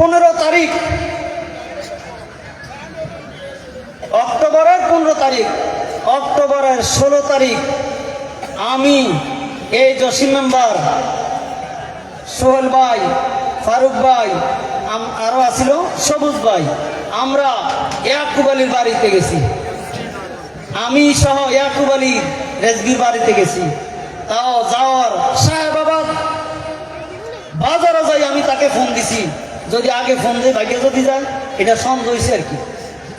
পনেরো তারিখ। অক্টোবরের পনেরো তারিখ, অক্টোবরের ষোলো তারিখ। আমি এই জসিম মেম্বার, সোহেল ভাই, ফারুক ভাই, আম- আরও আছিল সবুজ ভাই। আমরা ইয়াকুব আলীর বাড়িতে গেছি। আমি সহ ইয়াকুব আলী রেজগির বাড়িতে গেছি। তাও যাওয়ার সাহেবাবাদ বাজারে যাই আমি তাকে ফোন দিছি। যদি আগে ফোন দিই ভাগ্যে যদি যায় এটা সন্দেহ হয়েছে আর কি।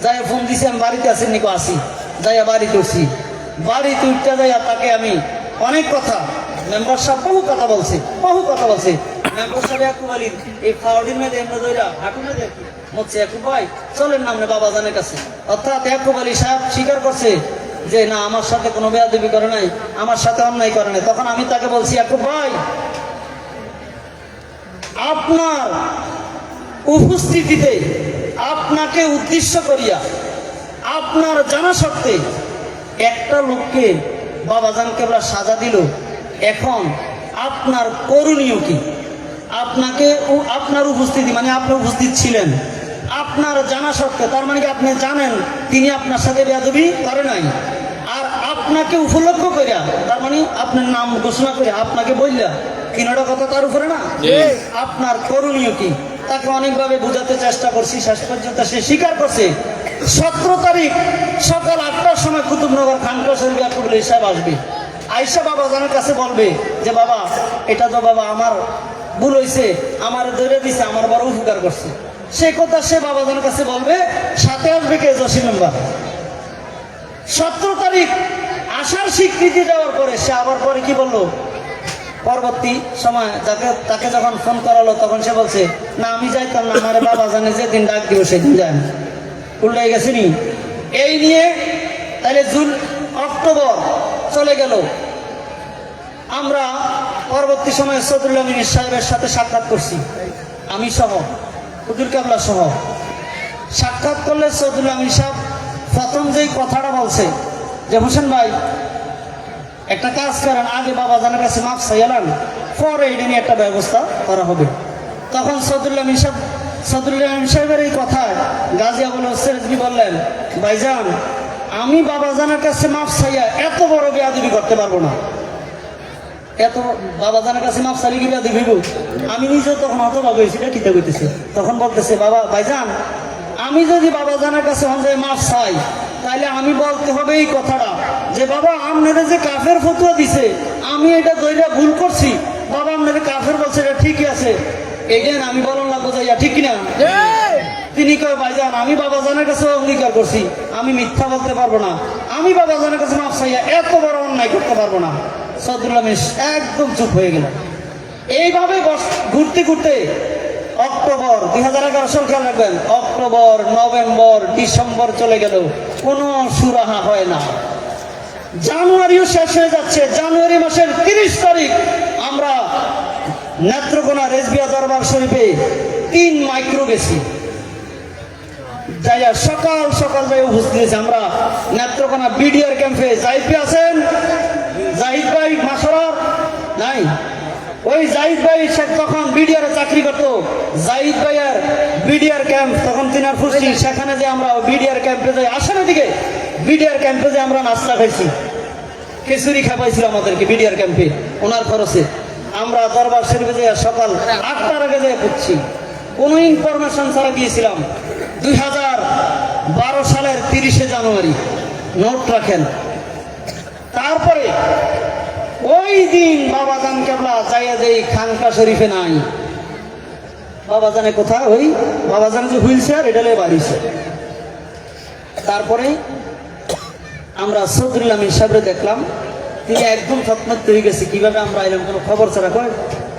যাই ফোন দিছি, আমি বাড়িতে আছি, নিকো আসি যাইয়া বাড়িতে উঠছি বাড়িতে উঠতে যাইয়া তাকে আমি অনেক কথা, মেম্বার সাহেব বহু কথা বলছে, বহু কথা বলছে। মেম্বার এই ইয়াকুব ভাই বাবা কাছে। অর্থাৎ স্বীকার করছে যে, না, আমার সাথে কোনো করে নাই, আমার সাথে করে নাই। তখন আমি তাকে বলছি ইয়াকুব ভাই, আপনার উপস্থিতিতে আপনাকে উদ্দেশ্য করিয়া আপনার জানা সত্ত্বে একটা লোককে বাবাজান কেবলা সাজা দিল। এখন আপনার করণীয় কি? আপনাকে আপনার উপস্থিতি মানে আপনি উপস্থিত ছিলেন। আপনার জানা সত্ত্বে তার মানে কি আপনি জানেন তিনি আপনার সাথে বেয়াদবি করে নাই? আর আপনাকে উপলক্ষ করিয়া তার মানে আপনার নাম ঘোষণা করে আপনাকে বললা কিনাটা কথা তার উপরে না? আপনার করণীয় কি? তাকে অনেকভাবে বোঝাতে চেষ্টা করছি, শেষ পর্যন্ত সে স্বীকার করছে। সতেরো তারিখ সকাল আটটার সময় কুতুবনগর খানকা শরীফ ইয়াকুবুল হিসাব আসবে। আইসা বাবা জানের কাছে বলবে যে, বাবা, এটা তো বাবা আমার ভুল হয়েছে আমার ধরে দিছে, আমার বড় উপকার করছে। সে কথা সে বাবা জানের কাছে বলবে, সাথে আসবে কে জসিম মেম্বার? সতেরো তারিখ আসার স্বীকৃতি দেওয়ার পরে সে আবার পরে কি বলল? পরবর্তী সময় যাকে, তাকে যখন ফোন করালো, তখন সে বলছে, না, আমি যাইতাম না, আমার বাবা জানে যেদিন ডাক দিব, সেদিন যান উল্টাই গেছে নি। এই নিয়ে তাহলে জুন, অক্টোবর চলে গেল। আমরা পরবর্তী সময়ে সদরুল্লাহ মিনির সাহেবের সাথে সাক্ষাৎ করছি। আমি সহ, হুজুর কাবলা সহ। সাক্ষাৎ করলে সদরুল্লাহ মির সাহেব প্রথম যেই কথাটা বলছে, যে, হোসেন ভাই একটা কাজ করেন, আগে বাবা জানার কাছে মাপ চাইলাম পরে এটা নিয়ে একটা ব্যবস্থা করা হবে। তখন সদুল্লাহ মিসাব সদুল্লাহ সাহেবের এই কথায় গাজী আবুল বললেন, ভাইজান, আমি বাবা জানার কাছে মাপ চাইয়া এত বড় বেয়াদবি করতে পারব না। এত বাবা জানার কাছে মাপ চালি গিয়ে দেখিব আমি নিজেও তখন হতভাব হয়েছি, এটা কিতা করতেছে তখন বলতেছে, বাবা, ভাইজান, আমি যদি বাবা জানার কাছে মাপ চাই তাহলে আমি বলতে হবে এই কথাটা। যে বাবা আপনারা যে কাফের ফতুয়া দিছে আমি এটা দইরা ভুল করছি। বাবা আপনারা কাফের বলছে এটা ঠিকই আছে। এগেন আমি বলন লাগবো যাইয়া ঠিক না তিনি কয় ভাইজান আমি বাবা জানের কাছে অঙ্গীকার করছি। আমি মিথ্যা বলতে পারব না। আমি বাবা জানের কাছে মাপ চাইয়া এত বড় অন্যায় করতে পারব না। সদরুল্লাহ মিস একদম চুপ হয়ে গেল। এইভাবে ঘুরতে ঘুরতে অক্টোবর দুই হাজার এগারো সাল খেয়াল রাখবেন অক্টোবর নভেম্বর ডিসেম্বর চলে গেল কোনো সুরাহা হয় না। জানুয়ারিও শেষ হয়ে যাচ্ছে। জানুয়ারি মাসের তিরিশ তারিখ আমরা নেত্রকোনা রেজবিয়া দরবার শরীফে তিন মাইক্রো গেছি। যাইয়া সকাল সকাল যাই উপস্থিত হয়েছি আমরা। নেত্রকোনা বিডিআর ক্যাম্পে জাহিদ ভাই আছেন? জাহিদ ভাই মাসরার নাই। ওই জাহিদ ভাই তখন বিডিআর চাকরি করতো। জাহিদ ভাইয়ের বিডিআর ক্যাম্প, তখন তিনার ফুসি সেখানে যে আমরা বিডিআর ক্যাম্পে যাই, আসেন দিকে বিডিআর ক্যাম্পে যে আমরা নাস্তা খাইছি, খিচুড়ি খাওয়াইছিল আমাদেরকে বিডিআর ক্যাম্পে, ওনার খরচে। আমরা দরবার শরীফে যাই সকাল আটটার আগে যাই করছি কোনো ইনফরমেশন ছাড়া গিয়েছিলাম দুই হাজার বারো সালের তিরিশে জানুয়ারি নোট রাখেন। তারপরে ওই দিন বাবা জান কেবলা যাইয়া দেই খানকা শরীফে নাই। বাবা জানে কোথায় ওই? বাবা জান যে হুইল চেয়ার, এটা বাড়িছে। তারপরে আমরা সদরুল্লাহ মির সাহেবরে দেখলাম। তিনি একদম থতমত হয়ে গেছে। কীভাবে আমরা এরকম কোনো খবর ছাড়া কয়?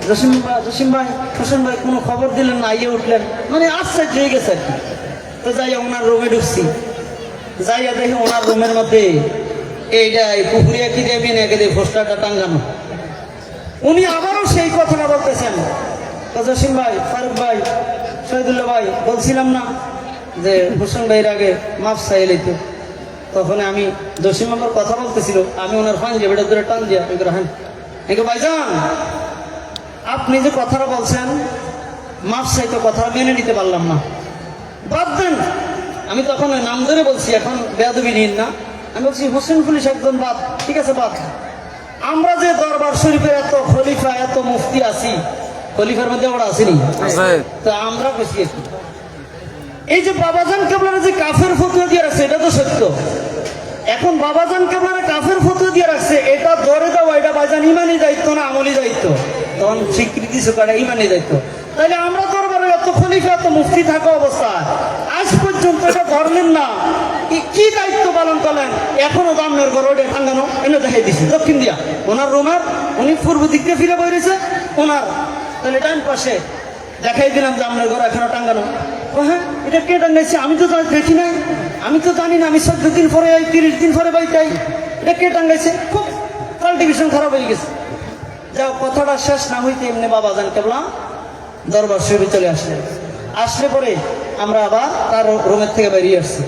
জসিম ভাই জসিম ভাই হোসেন ভাই কোনো খবর দিলেন না, আইয়ে উঠলেন। মানে আশ্চর্য হয়ে গেছে আর কি। তো যাইয়া ওনার রুমে ঢুকছি। যাইয়া দেখি ওনার রুমের মধ্যে এইটাই পুকুরিয়া কি দেবেন একে দিয়ে পোস্টারটা টাঙ্গানো। উনি আবারও সেই কথাটা বলতেছেন। তো জসিম ভাই, ফারুক ভাই, শহীদুল্লাহ ভাই, বলছিলাম না যে হোসেন ভাইয়ের আগে মাফ চাইলে তো। তখন আমি জসিম আমার কথা বলতেছিল আমি ওনার পাঞ্জাবিটা ধরে টান দিয়া এগুলো হ্যাঁ। এগুলো ভাইজান আপনি যে কথাটা বলছেন মাফ চাইতো কথা মেনে নিতে পারলাম না। বাদ দেন। আমি তখন ওই নাম ধরে বলছি এখন বেয়াদবি নিন না। আমি বলছি হোসেন পুলিশ একজন বাদ ঠিক আছে বাদ। আমরা যে দরবার শরীফের এত খলিফা এত মুফতি আছি খলিফার মধ্যে আমরা আসিনি আছে। তো আমরা বেশি একটু এই যে বাবাজান কেবলার যে কাফের ফতুয়া দিয়ে রাখছে এটা তো সত্য। এখন বাবাজান কেবলার কাফের ফটো দিয়ে রাখছে। এটা ধরে দেওয়া এটা বাজান ইমানি দায়িত্ব না আমলি দায়িত্ব? তখন স্বীকৃতি সুকাটা ইমানি দায়িত্ব। তাহলে আমরা দরবারে এত খলিফা, এত মুফতি থাকা অবস্থা আজ পর্যন্ত এটা ধরলেন না। কি- দায়িত্ব পালন করলেন? এখনও দামের ঘর ওটা টাঙ্গানো এনে দেখাই দিছি। দক্ষিণ দিয়া, ওনার রুমের, উনি পূর্ব দিক দিয়ে ফিরে বইরেছে, ওনার। তাহলে ডান পাশে দেখাই দিলাম আপনার ঘর এখনও টাঙ্গানো হ্যাঁ এটা কে টাঙ্গাইছে আমি তো দেখি নাই। আমি তো জানি না, আমি চোদ্দ দিন পরে এই তিরিশ দিন পরে বাইতাই এটা কে টাঙ্গাইছে খুব কাল্টিভেশন খারাপ হয়ে গেছে। যাও, কথাটা শেষ না হইতে এমনি বাবা জান কেবলাম দরবার শরীফে চলে আসলেন। আসলে পরে আমরা আবার তার রুমের থেকে বেরিয়ে আসছি।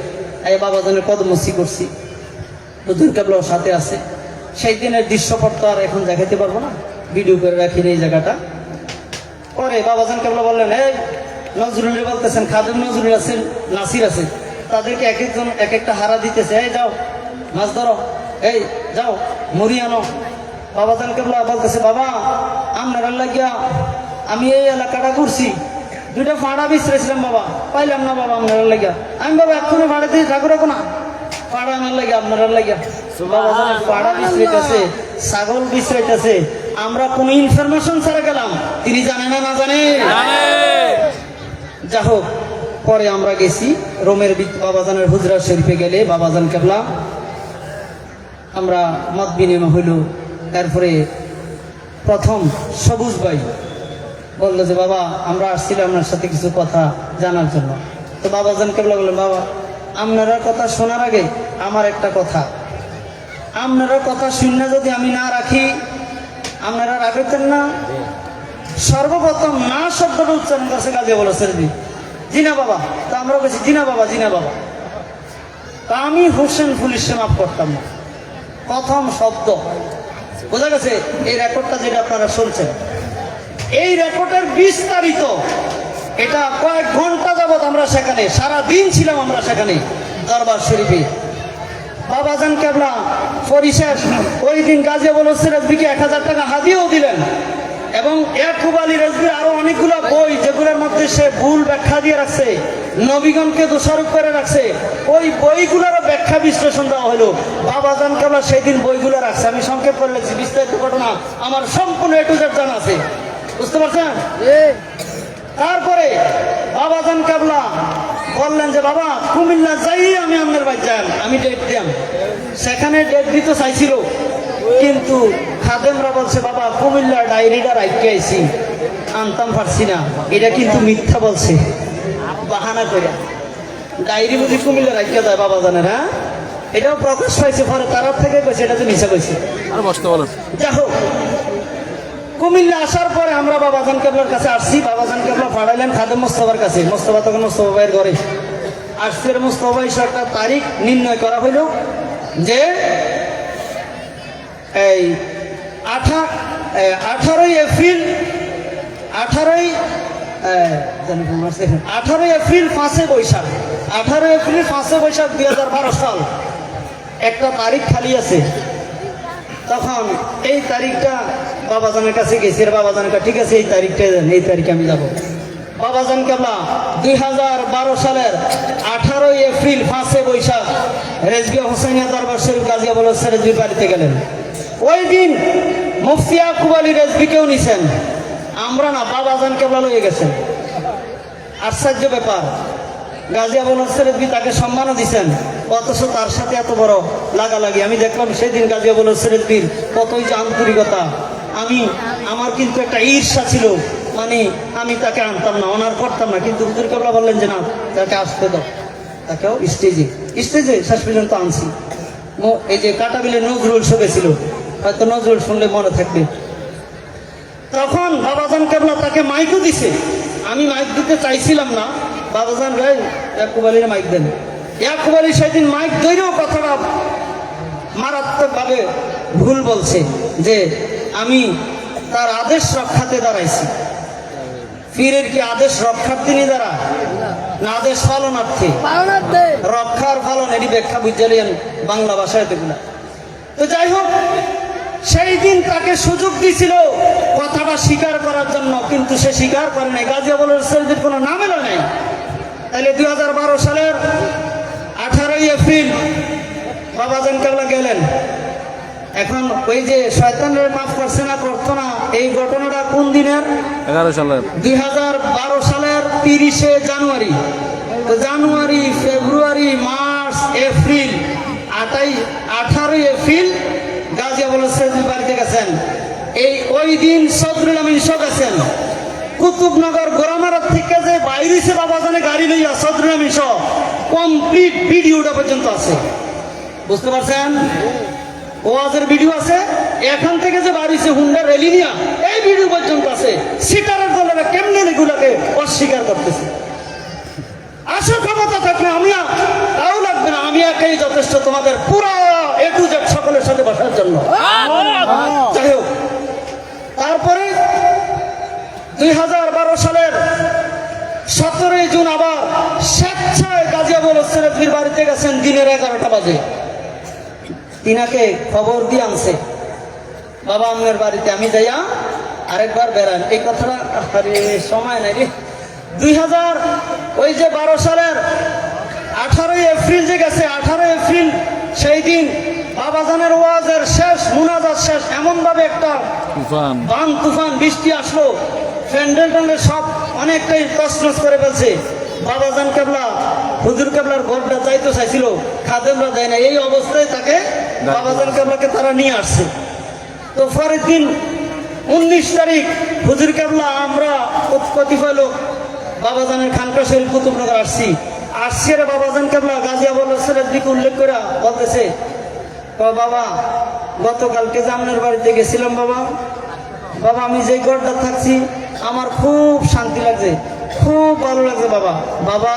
এই বাবা জানের কদমসি করছি। হুজুর কেবলাও সাথে আছে। সেই দিনের দৃশ্যপট তো আর এখন দেখাতে পারব না। ভিডিও করে রাখি এই জায়গাটা। পরে বাবাজান কেবলা বললেন, এই নজরুল বলতেছেন খাদুম নজরুল আছেন নাসির আছে তাদেরকে এক একজন এক একটা হারা দিতেছে এই যাও মাছ ধরো এই যাও মুড়ি আনো। বাবাজান কেবলা বলতেছে বাবা আপনার লাগিয়া আমি এই এলাকাটা ঘুরছি। দুইটা ফাঁড়া বিছড়েছিলাম বাবা পাইলাম না বাবা আপনার লাগিয়া। আমি বাবা এক্ষুনি ভাড়া দিয়ে ঠাকুর রাখো না। পাড়া আমার লাগে আপনার লাগিয়া। বিছড়াইতেছে ছাগল বিছড়াইতেছে আমরা কোনো ইনফরমেশন ছাড়া গেলাম। তিনি জানে না না জানে। যা হোক, পরে আমরা গেছি রোমের বাবাজানের হুজরা শরীফে গেলে বাবাজান কেবলা। আমরা মত বিনিময় হইল, তারপরে প্রথম সবুজ ভাই বলল যে, বাবা, আমরা আসছিলাম আপনার সাথে কিছু কথা জানার জন্য। তো বাবাজান কেবলা বললেন, বাবা, আপনারা কথা শোনার আগে আমার একটা কথা। আপনারা কথা শুনে যদি আমি না রাখি, আপনারা রাখতেন না? সর্বপ্রথম না শব্দটা উচ্চারণ করছে গাজিয়া বলো সেরদি জিনা বাবা। তা আমরা বলছি জিনা বাবা জিনা বাবা। তা আমি হোসেন পুলিশে মাফ করতাম। না প্রথম শব্দ। বোঝা গেছে, এই রেকর্ডটা যেটা আপনারা শুনছেন। এই রেকর্ডের বিস্তারিত এটা কয়েক ঘণ্টা যাবত আমরা সেখানে সারা দিন ছিলাম আমরা সেখানে, দরবার শরীফে। বাবাজান কেবলা, পরিশেষ, ওই দিন গাজী বল এক হাজার টাকা হাদিয়েও দিলেন। এবং ইয়াকুব আলী রাজবির আরও অনেকগুলো বই যেগুলোর মধ্যে সে ভুল ব্যাখ্যা দিয়ে রাখছে নবীগণকে দোষারোপ করে রাখছে ওই বইগুলোরও ব্যাখ্যা বিশ্লেষণ দেওয়া হলো। বাবাজান কেবলা সেই দিন বইগুলো রাখছে। আমি সংক্ষেপ করে লিখছি বিস্তারিত ঘটনা আমার সম্পূর্ণ এটু জানা আছে। বুঝতে পারছেন? তারপরে বাবাজান কাবলা বললেন যে বাবা কুমিল্লা যাই আমি আপনার বাড়ি যান আমি ডেট দিলাম সেখানে ডেট দিতে চাইছিল। কিন্তু খাদেমরা বলছে বাবা কুমিল্লা ডায়েরিটা রাখতে আইছি। আনতাম পারছি না। এটা কিন্তু মিথ্যা বলছে। বাহানা করে ডায়েরি বুঝি কুমিল্লা রাখতে যায় বাবা জানের হ্যাঁ? এটাও প্রকাশ পাইছে পরে তারার থেকে কইছে এটা তো মিশা কইছে। আর বসতে বলেন। যাই হোক। কুমিল্লা আসার পরে আমরা বাবাজান কেবলার কাছে আসছি। বাবাজান কেবলা পাঠাইলেন খাদেম মোস্তফার কাছে। মোস্তফা তখন মোস্তফা ভাইয়ের ঘরে। আসছের মোস্তফা ভাই একটা তারিখ নির্ণয় করা হইল যে এই আঠা আঠারোই এপ্রিল, আঠারোই? আঠারোই এপ্রিল পাঁচে বৈশাখ। আঠারোই এপ্রিল পাঁচে বৈশাখ দুই হাজার বারো সাল। একটা তারিখ খালি আছে। তখন এই তারিখটা বাবাজানের কাছে গেছি। কাছে, ঠিক আছে, এই তারিখটা দেন এই তারিখে আমি যাব। বাবাজান কেবলা দুই হাজার বারো সালের আঠারোই এপ্রিল পাঁচে বৈশাখ রেজবিয়া হোসেনিয়া দরবার শরীফ গাজিয়া বলে রেজবি বাড়িতে গেলেন। ওই দিন মুফতি আকুব আলী রেজবিকেও নিছেন। আমরা না বাবাজান কেবলা লয়ে গেছেন। আশ্চর্য ব্যাপার। গাজী আবুল হসরেদ্দি তাকে সম্মানও দিচ্ছেন অথচ তার সাথে এত বড় লাগালাগি। আমি দেখলাম সেদিন গাজী আবুল হসরেদ্দির কতই যে আন্তরিকতা। আমি, আমার কিন্তু একটা ঈর্ষা ছিল। মানে আমি তাকে আনতাম না, অনার করতাম না। কিন্তু হুজুর কেবলা বললেন যে, না, তাকে আসতে দাও। তাকেও স্টেজে স্টেজে শেষ পর্যন্ত আনছি। এই যে কাটাবিলে নজরুল শোকেছিল হয়তো নজরুল শুনলে মনে থাকবে। তখন বাবাজান কেবলা তাকে মাইকও দিছে। আমি মাইক দিতে চাইছিলাম না। বাবাজান ভাই ইয়াকুব আলীর মাইক দেন। ইয়াকুব আলী সেদিন মাইক ধরেও কথাটা মারাত্মকভাবে ভুল বলছে যে আমি তার আদেশ রক্ষাতে দাঁড়াইছি। পীরের কি আদেশ রক্ষার্থী নি দ্বারা না আদেশ পালনার্থী। রক্ষার ফলন এটি ব্যাখ্যা বুঝালেন বাংলা ভাষায় এতগুলা তো যাই হোক সেই দিন তাকে সুযোগ দিছিল কথাটা স্বীকার করার জন্য কিন্তু সে স্বীকার করে নাই। গাজিয়াবুল শরীফের কোনো নাম এলো নাই। তাহলে দু হাজার বারো সালের আঠারোই এপ্রিল বাবাজান কেবলা গেলেন। এখন ওই যে শয়তানের মাফ করছে না করতো না এই ঘটনাটা কোন দিনের? এগারো সালের। দুই সালের তিরিশে জানুয়ারি। তো জানুয়ারি ফেব্রুয়ারি মার্চ এপ্রিল আটাই আঠারোই এপ্রিল এই ওই দিন গেছেন। কুতুবনগর থেকে যে বাইরে গাড়ি লইয়া কমপ্লিট ভিডিওটা পর্যন্ত আছে। বুঝতে পারছেন? ওয়াজের ভিডিও আছে। এখান থেকে যে বাড়িছে হুন্ডা রেলি নিয়া এই ভিডিও পর্যন্ত আছে। সিটারের দলেরা কেমনে এগুলাকে অস্বীকার করতেছে? আসল ক্ষমতা থাকলে আমি আর তাও লাগবে না। আমি যথেষ্ট তোমাদের পুরো এ টু সকলের সাথে বসার জন্য। যাই হোক, তারপরে দুই হাজার বারো সালের সতেরোই জুন আবার স্বেচ্ছায় গাজিয়াবুল সেরেফির বাড়িতে গেছেন দিনের এগারোটা বাজে। তিনাকে খবর দিয়ে আনছে। বাবা আমের বাড়িতে আমি যাইয়া আরেকবার বেড়ান এই কথাটা সময় নাই রে। দুই হাজার ওই যে বারো সালের আঠারোই এপ্রিল যে গেছে, আঠারোই এপ্রিল সেই দিন বাবাজানের ওয়াজের শেষ মুনাজাত শেষ এমনভাবে একটা বান তুফান বৃষ্টি আসলো। প্যান্ডেল ট্যান্ডেল সব অনেকটাই তছনছ করে ফেলছে। বাবাজান কেবলা হুজুর কেবলার ঘরটা যাইতে চাইছিল খাদেমরা দেয় না এই অবস্থায় তাকে বাবাজান কেবলাকে তারা নিয়ে আসছে। তো পরের দিন উনিশ তারিখ হুজুর কেবলা আমরা কতিপয় লোক বাবাজানের খানকা শরীফ কুতুবনগর আসছি। আসছি বাবাজান কেবলা গাজিয়া বলের দিকে উল্লেখ করে বলতেছে, "ও বাবা, গতকালকে জামনের বাড়িতে গেছিলাম বাবা। বাবা, আমি যে ঘরটা থাকছি, আমার খুব শান্তি লাগছে, খুব ভালো লাগছে বাবা। বাবা,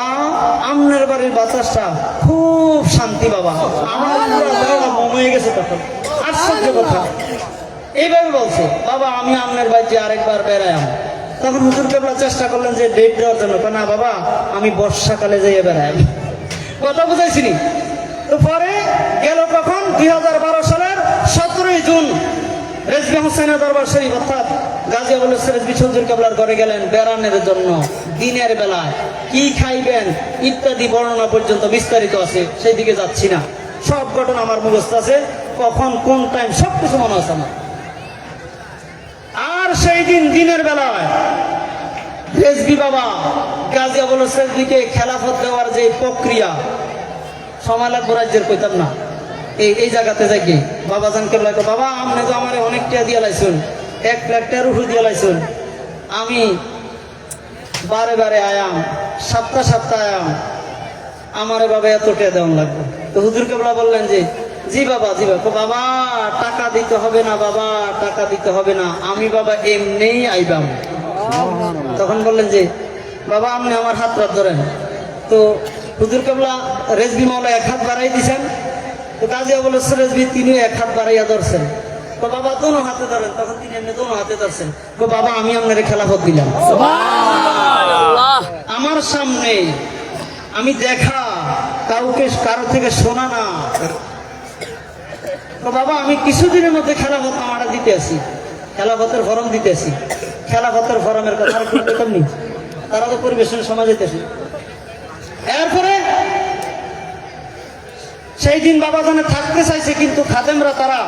আমনের বাড়ির বাতাসটা খুব শান্তি বাবা। আমার হয়ে গেছে তখন। আশ্চর্য কথা। এইভাবে বলছে, বাবা, আমি আমনের বাড়িতে আরেকবার বেড়াইম তখন হুজুর কেবলা চেষ্টা করলেন যে ডেট দেওয়ার জন্য। না বাবা, আমি বর্ষাকালে যাইয়ে বেড়াইম কথা বুঝাইছিনি। তো পরে গেল কখন? দুই হাজার বারো সালের সতেরোই জুন। রেজবি হোসেনের দরবার শরীফ, অর্থাৎ গাজী আবুল রেজবি চৌধুরী কেবলার ঘরে গেলেন বেড়ানোর জন্য। দিনের বেলায় কি খাইবেন ইত্যাদি বর্ণনা পর্যন্ত বিস্তারিত আছে সেই দিকে যাচ্ছি না। সব ঘটনা আমার মুখস্থ আছে। কখন, কোন টাইম সব কিছু মনে আছে আমার। সেই দিন দিনের বেলায় বাবা গাজী আবুল রেজবিকে খেলাফত দেওয়ার যে প্রক্রিয়া সময় লাগবো রাজ্যের কইতাম না। এই এই জায়গাতে যাই বাবা জান কেবলা কয়, বাবা আপনি তো আমার অনেক টিয়া দিয়ে লাইছুন এক টিয়ার উপর দিয়ে লাইছুন। আমি বারে বারে আয়াম সপ্তাহ সপ্তাহ আয়াম আমার বাবা এত টিয়া দেওয়ান লাগবে। তো হুজুর কেবলা বললেন যে জি বাবা জি বাবা। বাবা টাকা দিতে হবে না বাবা টাকা দিতে হবে না। আমি বাবা এমনিই আইবাম। তখন বললেন যে বাবা আপনি আমার হাত রাত ধরেন। তো হুজুর কেবলা রেজবি মাওলা এক হাত বাড়াই দিছেন। তো কাজিয়া বলে রেজবি তিনিও এক হাত বাড়াইয়া ধরছেন। তো বাবা দোনো হাতে ধরেন। তখন তিনি এমনি দোনো হাতে ধরছেন। তো বাবা আমি আপনার খেলাফত দিলাম। আমার সামনে আমি দেখা কাউকে কারও থেকে শোনা না। বাবা, আমি কিছুদিনের মধ্যে খেলাফত আমার দিতে আসি খেলাফতের ফরম দিতে আসি খেলাফতের ফরমের কথা আর নেই। তারা তো পরিবেশনের সময় দিতেছে এরপরে সেই দিন বাবা জানে থাকতে চাইছে, কিন্তু খাদেমরা তারা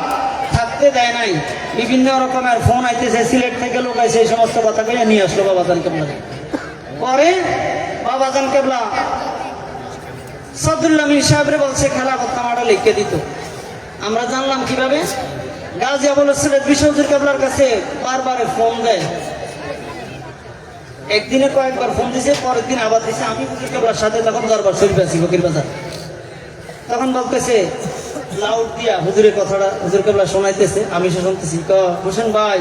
থাকতে দেয় নাই। বিভিন্ন রকমের ফোন আইতেছে, সিলেট থেকে লোক আইছে, এই সমস্ত কথা কইয়া নিয়ে আসলো বাবা জান কেবলা। পরে বাবা জান কেবলা সদুল্লাহ মির সাহেবরে বলছে খেলা করতাম লিখে দিত। আমরা জানলাম কীভাবে? গাজিয়া বলেছিল বিশ্বজিৎ কেবলার কাছে বারবার ফোন দেয়। একদিনে কয়েকবার ফোন দিছে, পরের দিন আবার দিছে। আমি হুজুর কেবলার সাথে তখন দরবার শরীফ আছি ফকির বাজার তখন বলতেছে, লাউড দিয়া হুজুরের কথাটা হুজুর কেবলা শোনাইতেছে। আমি শুনতেছি ক হোসেন ভাই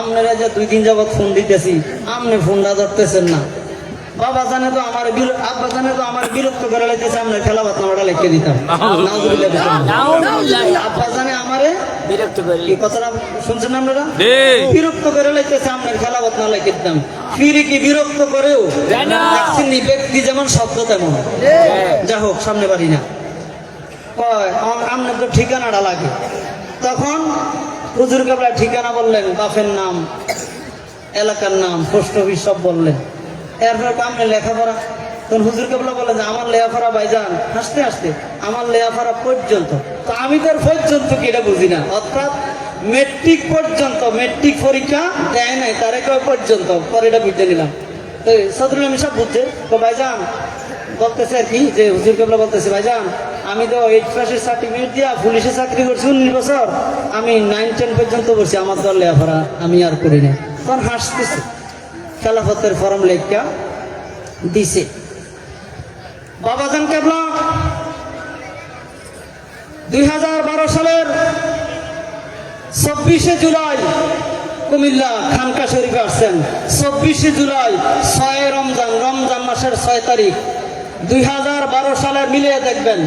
আপনারা যে দুই দিন যাবৎ ফোন দিতেছি। আপনি ফোনটা ধরতেছেন না। বাবা জানে তো আমার আব্বা জানে তো আমার বিরক্ত করে লাইতেছে আমরা খেলা বাত নামাটা লিখে দিতাম। আব্বা জানে আমারে বিরক্ত করি এই কথাটা শুনছেন আপনারা? বিরক্ত করে লাইতেছে আপনার খেলা বাত লিখে দিতাম। ফিরে কি বিরক্ত করেও? ব্যক্তি যেমন শব্দ তেমন। যা হোক সামনে বাড়ি না। কয় আমার তো ঠিকানাটা লাগে। তখন হুজুর কাবলা ঠিকানা বললেন বাপের নাম এলাকার নাম পোস্ট অফিস সব বললেন। এরপর আপনি লেখাপড়া। তখন হুজুর কাবলা বলে যে, আমার লেখাপড়া ভাইজান, হাসতে হাসতে, আমার লেখাপড়া পর্যন্ত। তো আমি তো আর পর্যন্ত কি এটা বুঝি না। অর্থাৎ মেট্রিক পর্যন্ত মেট্রিক পরীক্ষা দেয় নাই, তারে কয় পর্যন্ত, পরে এটা বুঝতে নিলাম। তো সদরুল আমি সব বুঝছে, তো ভাইজান, বলতেছে আর কি, যে হুজুর কেবলা বলতেছে, ভাইজান, আমি তো এইট পাসের সার্টিফিকেট দিয়া পুলিশে চাকরি করছি উনিশ বছর। আমি নাইন টেন পর্যন্ত করছি আমার দল লেখাপড়া আমি আর করি না তখন হাসতেছে। খেলাফতের ফরম লেখা দিছে। বাবাজান কেবলা, দুই বারো সালের চব্বিশে জুলাই কুমিল্লা খানকা শরীফে আসছেন। চব্বিশে জুলাই ছয় রমজান রমজান মাসের ছয় তারিখ। দুই হাজার বারো সালে মিলিয়ে দেখবেন,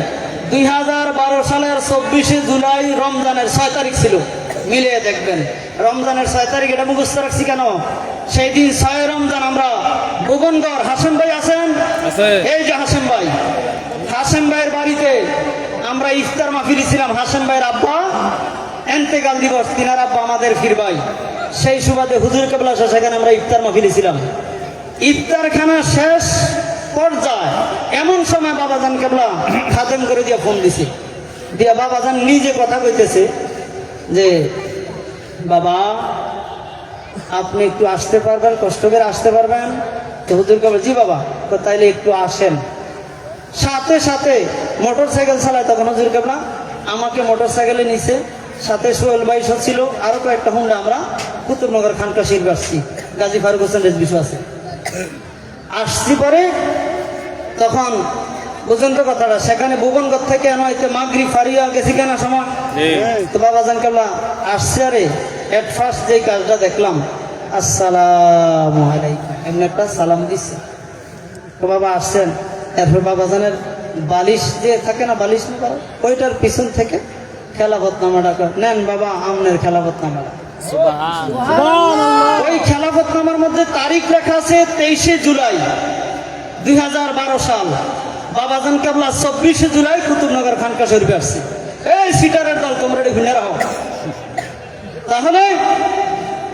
দুই হাজার বারো সালের চব্বিশে জুলাই রমজানের ছয় তারিখ ছিল। মিলিয়ে দেখবেন, রমজানের ছয় তারিখ এটা মুখস্থ রাখছি কেন? সেই দিন ছয় রমজান আমরা ভুবনগড় হাসেম ভাই আছেন? এই যে হাসেম ভাই। হাসেম ভাইয়ের বাড়িতে আমরা ইফতার মাহফিল ছিলাম হাসেম ভাইয়ের আব্বা এন্তেকাল দিবস তিনার আব্বা আমাদের ফিরবাই। সেই সুবাদে হুজুর কেবলা সেখানে আমরা ইফতার মাহফিল ছিলাম ইফতার খানা শেষ পর্যায়ে এমন সময় বাবাজান কেবলা খাতেম করে দিয়ে ফোন দিছে। দিয়া বাবাজান নিজে কথা কইতেছে যে বাবা আপনি একটু আসতে পারবেন কষ্ট করে আসতে পারবেন। তো হুজুর জি বাবা তো তাইলে একটু আসেন। সাথে সাথে মোটর সাইকেল চালায় তখন হুজুর কেবলা আমাকে মোটর সাইকেলে নিছে। সাথে সোহেল বাইশ ছিল আরও কয়েকটা হুন্ডা আমরা কুতুবনগর খানকা শিল্প আসছি গাজী ফারুক হোসেন রেজবিশু আছে। আসছি পরে তখন বুঝলেন তো কথাটা সেখানে ভুবনগর থেকে নয়তো মাগরি ফারিয়া গেছি কেন সময়? তো বাবা জান কেবলা আসছে আরে এট ফার্স্ট যে কাজটা দেখলাম আসসালামু আলাইকুম। এমনি একটা সালাম দিচ্ছে তো বাবা আসছেন। এরপর বাবা জানের বালিশ যে থাকে না বালিশ না বাবা, ওইটার পিছন থেকে খেলাফত নামাটা। নেন বাবা আমনের খেলাফত নামাটা ওই খেলাফত নামার মধ্যে তারিখ লেখা আছে তেইশে জুলাই দুই হাজার বারো সাল। বাবাজান কেবলা চব্বিশে জুলাই কুতুবনগর খানকা শরীফে আসছে। এই সিটারের দল তোমরা এটা ঘুরে রাখো তাহলে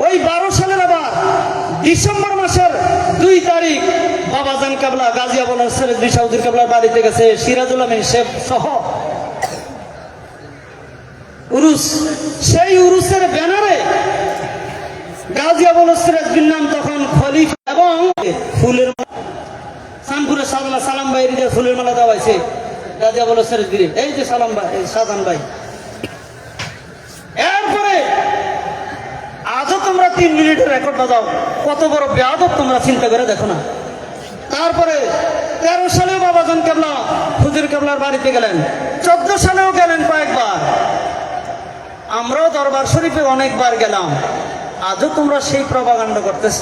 ওই বারো সালের আবার ডিসেম্বর মাসের দুই তারিখ বাবাজান কাবলা গাজিয়াবল সিরাজুল সাউদির কাবলার বাড়িতে গেছে, সিরাজুল আমিন শেখ সহ। উরুস, সেই উরুসের ব্যানারে গাজিয়াবল সিরাজবিন নাম তখন খলিফা এবং ফুলের মালা সানপুরে সাদলা সালাম ভাই যে ফুলের মালা দেওয়া হয়েছে। গাজিয়াবল সিরাজবিন এই যে সালাম ভাই সাজান ভাই। এরপরে আজও তোমরা তিন মিনিটের রেকর্ড বাজাও কত বড় বেয়াদব তোমরা চিন্তা করে দেখো না। তারপরে তেরো সালেও বাবাজান কেবলা, হুজুর কেবলার বাড়িতে গেলেন। চোদ্দ সালেও গেলেন কয়েকবার। আমরাও দরবার শরীফে অনেকবার গেলাম। আজও তোমরা সেই প্রভাকাণ্ড করতেছ।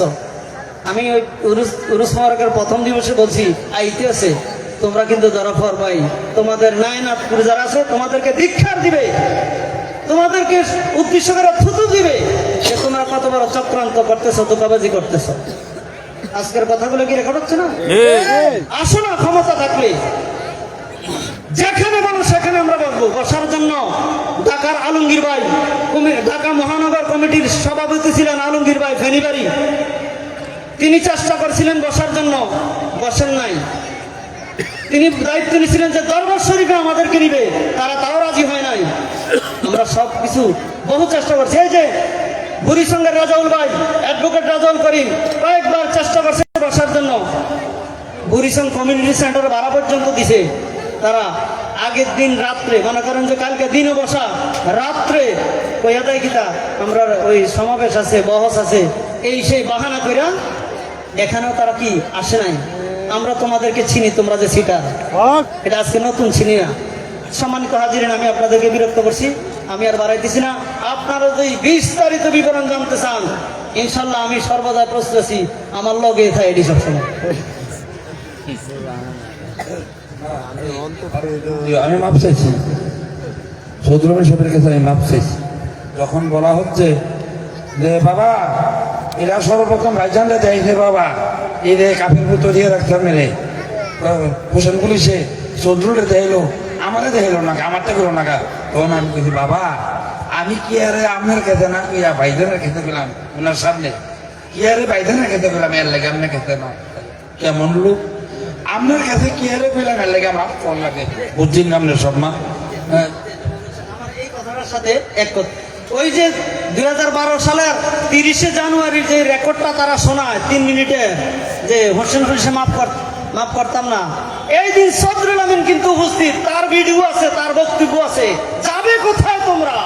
আমি ওই উরুস উরুস প্রথম দিবসে বলছি, আইতে আছে। তোমরা কিন্তু ধরা ভাই তোমাদের নায়নাথপুর যারা আছে, তোমাদেরকে দীক্ষার দিবে। তোমাদেরকে উদ্দেশ্য করে থুতু দিবে। যে তোমরা কত বড় চক্রান্ত করতেছো দোকাবাজি করতেছো। আজকের কথাগুলো কি রেকর্ড হচ্ছে না? জি। আসো না ক্ষমতা থাকলে। যেখানে বলো সেখানে আমরা বসবো। বসার জন্য ঢাকার আলমগীর ভাই ঢাকা মহানগর কমিটির সভাপতি ছিলেন আলমগীর ভাই ফেনিবাড়ি। তিনি চেষ্টা করছিলেন বসার জন্য বসেন নাই। তিনি দায়িত্ব নিয়েছিলেন যে দরবার শরীফে আমাদেরকে নিবে তারা তাও রাজি হয় নাই। আমরা সব কিছু বহু চেষ্টা করছি। এই যে বুড়িসঙ্গের রাজাউল ভাই অ্যাডভোকেট রাজাউল করিম কয়েকবার চেষ্টা করছে বসার জন্য। বুড়িসং কমিউনিটি সেন্টার ভাড়া পর্যন্ত দিছে। তারা আগের দিন রাত্রে মনে করেন যে কালকে দিনও বসা রাত্রে কইয়া দেয় কিতা আমরা ওই সমাবেশ আছে বহস আছে এই সেই বাহানা কইরা এখানেও তারা কি আসে নাই? আমরা তোমাদেরকে চিনি তোমরা যে সিটার এটা আজকে নতুন চিনি না সম্মানিত হাজিরেন আমি আপনাদেরকে বিরক্ত করছি। আমি আর বাড়াইতেছি না। আপনারা যদি বিস্তারিত বিবরণ জানতে চান, ইনশাল্লাহ আমি সর্বদা প্রস্তুত আছি। আমার লগে থাকে এটি সবসময়। আমি মাপ চাইছি। সৌদরবের সাহেবের কাছে আমি মাপ চাইছি। যখন বলা হচ্ছে যে, বাবা, এরা সর্বপ্রথম রাইজানরা যাইছে, বাবা। এই রে কাফের পুতো দিয়ে রাখতাম মেরে হোসেন পুলিশে চৌধুরীরে দেখাইলো। আমারে দেখাইলো না, আমারটা করল না তখন আমি বলছি বাবা, আমি কি আরে আপনার খেতে না ইয়া ভাইজানের খেতে পেলাম ওনার সামনে? কি আরে ভাইজানের খেতে পেলাম এর লাগে আপনার খেতে না। কেমন লোক? আপনার কাছে কি আরে পেলাম এর লাগে আমার ফোন লাগে। বুঝছেন আপনার সব মা? হ্যাঁ। এই কথাটার সাথে এক ওই যে দুই হাজার বারো সালের তিরিশে জানুয়ারির যে রেকর্ডটা তারা শোনায় তিন মিনিটে, যে হোসেন পুলিশে মাফ কর মাফ করতাম না। এই দিন সদরুল আমিন কিন্তু উপস্থিত। তার ভিডিও আছে, তার বক্তব্য আছে। যাবে কোথায় তোমরা?